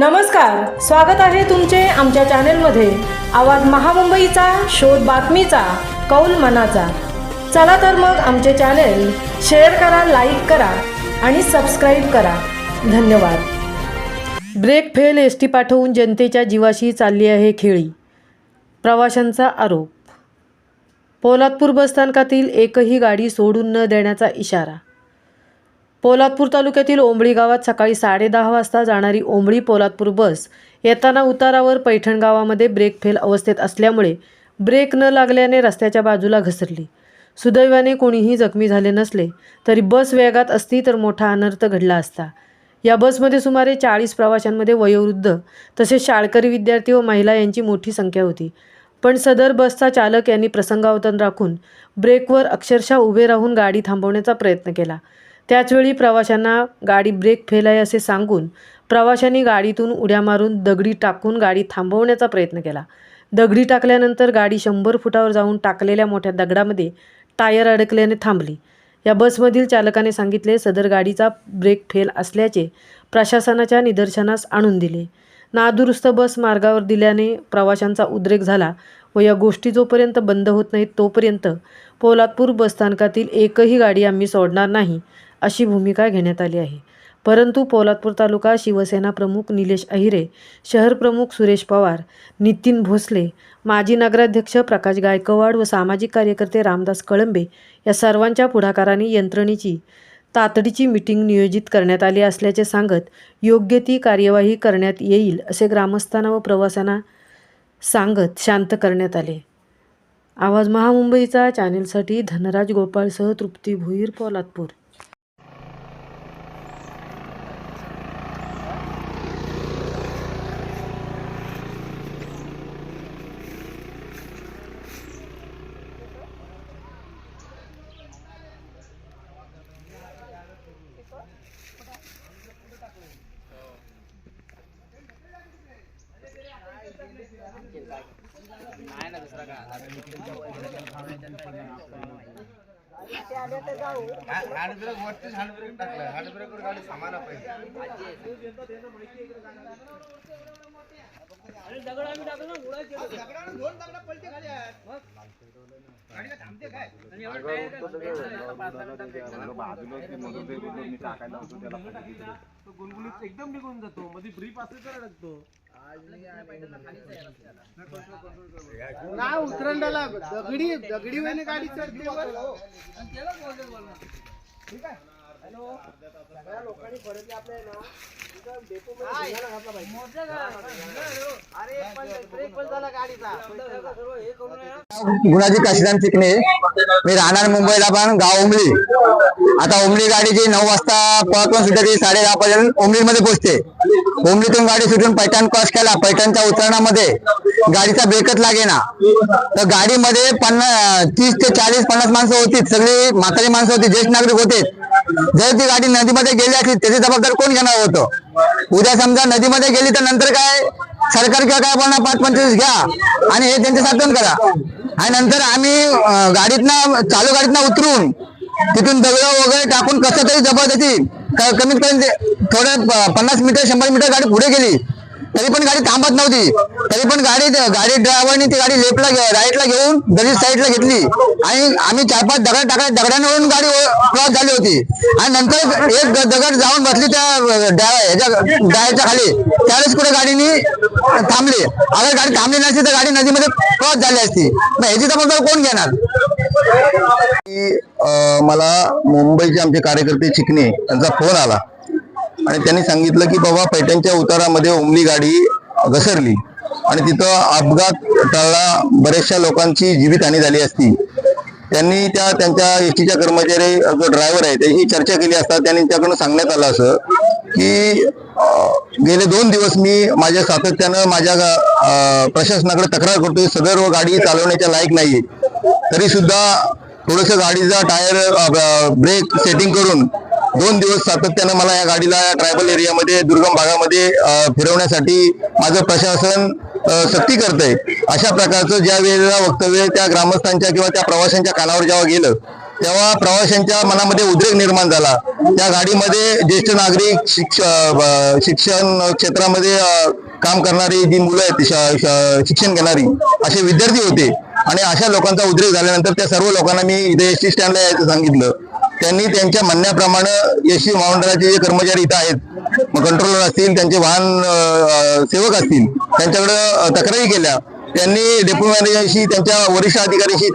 नमस्कार स्वागत आहे तुमचे आमच्या चॅनेलमध्ये. आवाज महामुंबईचा शोध बातमीचा कौल मनाचा. चला तर मग आमचे चॅनेल शेअर करा लाईक करा आणि सबस्क्राईब करा. धन्यवाद. ब्रेक फेल एस टी पाठवून जनतेच्या जीवाशी चालली आहे खेळी. प्रवाशांचा आरोप. पोलादपूर बसस्थानकातील एकही गाडी सोडून न देण्याचा इशारा. पोलादपूर तालुक्यातील ओंबळी गावात सकाळी साडेदहा वाजता जाणारी ओंबळी पोलादपूर बस येताना उतारावर पैठण गावामध्ये ब्रेक फेल अवस्थेत असल्यामुळे ब्रेक न लागल्याने रस्त्याच्या बाजूला घसरली. सुदैवाने कोणीही जखमी झाले नसले तरी बस वेगात असती तर मोठा अनर्थ घडला असता. या बसमध्ये सुमारे चाळीस प्रवाशांमध्ये वयोवृद्ध तसेच शाळकरी विद्यार्थी व महिला यांची मोठी संख्या होती. पण सदर बसचा चालक यांनी प्रसंगावतन राखून ब्रेकवर अक्षरशः उभे राहून गाडी थांबवण्याचा प्रयत्न केला. त्याचवेळी प्रवाशांना गाडी ब्रेक फेल आहे असे सांगून प्रवाशांनी गाडीतून उड्या मारून दगडी टाकून गाडी थांबवण्याचा प्रयत्न केला. दगडी टाकल्यानंतर गाडी शंभर फुटावर जाऊन टाकलेल्या मोठ्या दगडामध्ये टायर अडकल्याने थांबली. या बसमधील चालकाने सांगितले सदर गाडीचा ब्रेक फेल असल्याचे प्रशासनाच्या निदर्शनास आणून दिले. नादुरुस्त बस मार्गावर दिल्याने प्रवाशांचा उद्रेक झाला व या गोष्टी जोपर्यंत बंद होत नाहीत तोपर्यंत पोलादपूर बसस्थानकातील एकही गाडी आम्ही सोडणार नाही अशी भूमिका घेण्यात आली आहे. परंतु पोलादपूर तालुका शिवसेना प्रमुख निलेश अहिरे शहर प्रमुख सुरेश पवार नितीन भोसले माजी नगराध्यक्ष प्रकाश गायकवाड व सामाजिक कार्यकर्ते रामदास कळंबे या सर्वांच्या पुढाकाराने यंत्रणेची तातडीची मिटिंग नियोजित करण्यात आली असल्याचे सांगत योग्य ती कार्यवाही करण्यात येईल असे ग्रामस्थांना व प्रवाशांना सांगत शांत करण्यात आले. आवाज महामुंबईचा चॅनेलसाठी धनराज गोपाळसह तृप्ती भुईर पोलादपूर. हँड ब्रेक वरतीच हँड ब्रेक टाकलं गाडी थांबायला पाहिजे गुलगुलीत एकदम निघून जातो. मध्ये ब्रीफ असले तर अडकतो. काय उतरंडाला दगडी दगडी वेने गाडी गुणाजी काशीराम चिकणे मी राहणार मुंबईला पण गाव उमली आता उमली गाडीची नऊ वाजता पळतून सुद्धा ती साडे दहा पर्यंत उमलीमध्ये पोहोचते. उमलीतून गाडी सुटून पैठण क्रॉस केला पैठणच्या उतरणामध्ये. गाडीचा ब्रेकच लागेना. तर गाडीमध्ये पन्नास तीस ते चाळीस पन्नास माणसं होती सगळी म्हातारी माणसं होती ज्येष्ठ नागरिक होते. जर ती गाडी नदीमध्ये गेली असली त्याची जबाबदार कोण घेणार होतं? उद्या समजा नदीमध्ये गेली तर नंतर काय? सरकार किंवा काय बोलणार? पाच पंचवीस घ्या आणि हे त्यांचे साधन करा. आणि नंतर आम्ही गाडीतनं चालू गाडीतनं उतरून तिथून दगड वगैरे टाकून कसं तरी जबरदस्ती कमीत कमी ते थोडं पन्नास मीटर शंभर मीटर गाडी पुढे गेली तरी पण गाडी थांबत नव्हती. तरी पण गाडी गाडी ड्रायव्हरने ती गाडी लेफ्टला राईटला घेऊन दलित साईडला घेतली. आणि आम्ही चार पाच दगड टाकल्या दगडांवरून गाडी क्रॉस झाली होती. आणि नंतर एक दगड जाऊन बसली त्या ह्याच्या ड्रायरच्या खाली. त्यावेळेस कुठे गाडीने थांबली. अगर गाडी थांबली नसती तर गाडी नदीमध्ये क्रॉस झाली असती. मग ह्याची जबाबदार कोण घेणार? मला मुंबईचे आमचे कार्यकर्ते चिकणे यांचा फोन आला. आणि त्यांनी सांगितलं की बाबा पैठणच्या उतारामध्ये उमली गाडी घसरली. आणि तिथं अपघात टळला बऱ्याचशा लोकांची जीवितहानी झाली असती. त्यांनी त्या त्यांच्या एस टीच्या कर्मचारी जो ड्रायव्हर आहे त्याची चर्चा केली असता त्यांनी त्याकडून सांगण्यात आलं असं की गेले दोन दिवस मी माझ्या सातत्यानं माझ्या प्रशासनाकडे तक्रार करतोय सदर गाडी चालवण्याच्या लायक नाही तरी सुद्धा थोडस गाडीचा टायर ब्रेक सेटिंग करून दोन दिवस सातत्यानं मला या गाडीला ट्रायबल एरियामध्ये दुर्गम भागामध्ये फिरवण्यासाठी माझं प्रशासन सक्ती सक्ती करतंय. अशा प्रकारचं ज्या वेळेला वक्तव्य त्या ग्रामस्थांच्या किंवा त्या प्रवाशांच्या कानावर जेव्हा गेलं तेव्हा प्रवाशांच्या मनामध्ये उद्रेक निर्माण झाला. त्या गाडीमध्ये ज्येष्ठ नागरिक शिक्ष शिक्षण क्षेत्रामध्ये काम करणारी जी मुलं आहेत शिक्षण घेणारी असे विद्यार्थी होते. आणि अशा लोकांचा उद्रेक झाल्यानंतर त्या सर्व लोकांना मी इथे एस टी स्टँडला यायचं सांगितलं. त्यांनी त्यांच्या म्हणण्याप्रमाणे एस महामंडळाचे जे कर्मचारी इथं आहेत मग कंट्रोलर असतील त्यांचे वाहन सेवक असतील त्यांच्याकडे तक्रारी केल्या. त्यांनी डेप्युटी मॅनेजरशी त्यांच्या वरिष्ठ अधिकाऱ्यांशी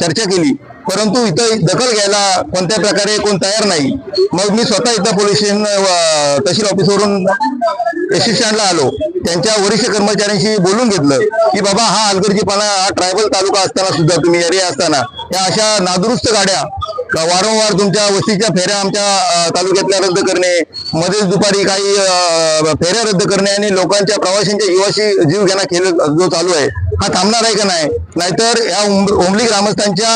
चर्चा केली. परंतु इथं दखल घ्यायला कोणत्या प्रकारे कोण तयार नाही. मग मी स्वतः इथं पोलीस स्टेशन तहसील ऑफिसवरून स्टँडला आलो. त्यांच्या वरिष्ठ कर्मचाऱ्यांशी बोलून घेतलं की बाबा हा हलगर्जीपणा हा ट्रायबल तालुका असताना सुद्धा तुम्ही एरिया असताना या अशा नादुरुस्त गाड्या वारंवार तुमच्या वस्तीच्या फेऱ्या आमच्या तालुक्यातल्या रद्द करणे मध्येच दुपारी काही फेऱ्या रद्द करणे आणि लोकांच्या प्रवाशांच्या जीवाशी जीव घेणा खेळ जो चालू आहे हा थांबणार आहे का नाही? नाहीतर या ओंबली ग्रामस्थांच्या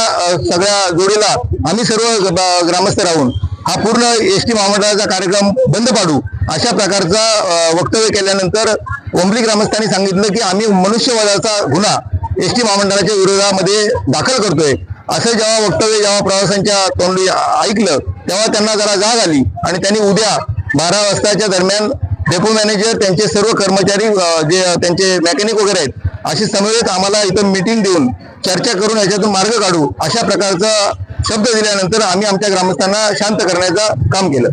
सगळ्या जोडीला आम्ही सर्व ग्रामस्थ राहून हा पूर्ण एस टी महामंडळाचा कार्यक्रम बंद पाडू अशा प्रकारचा वक्तव्य केल्यानंतर ओंबली ग्रामस्थांनी सांगितलं की आम्ही मनुष्यवधाचा गुन्हा एस टी महामंडळाच्या विरोधामध्ये दाखल करतोय. असं जेव्हा वक्तव्य जेव्हा प्रवाशांच्या तोंडी ऐकलं तेव्हा त्यांना जरा जाग आली. आणि त्यांनी उद्या बारा वाजताच्या दरम्यान डेपो मॅनेजर त्यांचे सर्व कर्मचारी जे त्यांचे मेकॅनिक वगैरे आहेत अशी समवेत आम्हाला इथं मीटिंग देऊन चर्चा करून याच्यातून मार्ग काढू अशा प्रकारचा शब्द दिल्यानंतर आम्ही आमच्या ग्रामस्थांना शांत करण्याचं काम केलं.